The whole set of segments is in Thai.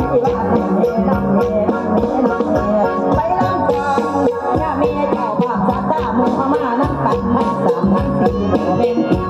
Thank you.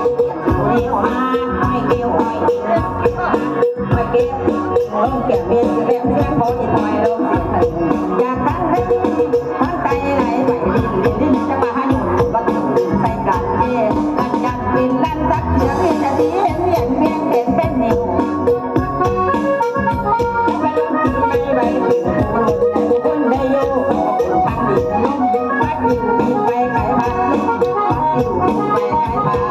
กินหอมเก็บเบียนเรียบเสียงเขาจิตใจลงอยากทังให้ทั้งใจไหลไหวดิ้นจะมาให้หนุ่มบังใส่กันเองมันยักกินลั่นสักเสียงเห็นจะดีเห็นเมียนเมียนเป็นเป็นนิ้วไม่ลงจิตไม่ไหวจิตคนได้โย่ฟังดิน้องดึงมาดิไปไกลมาดิไปไกลมา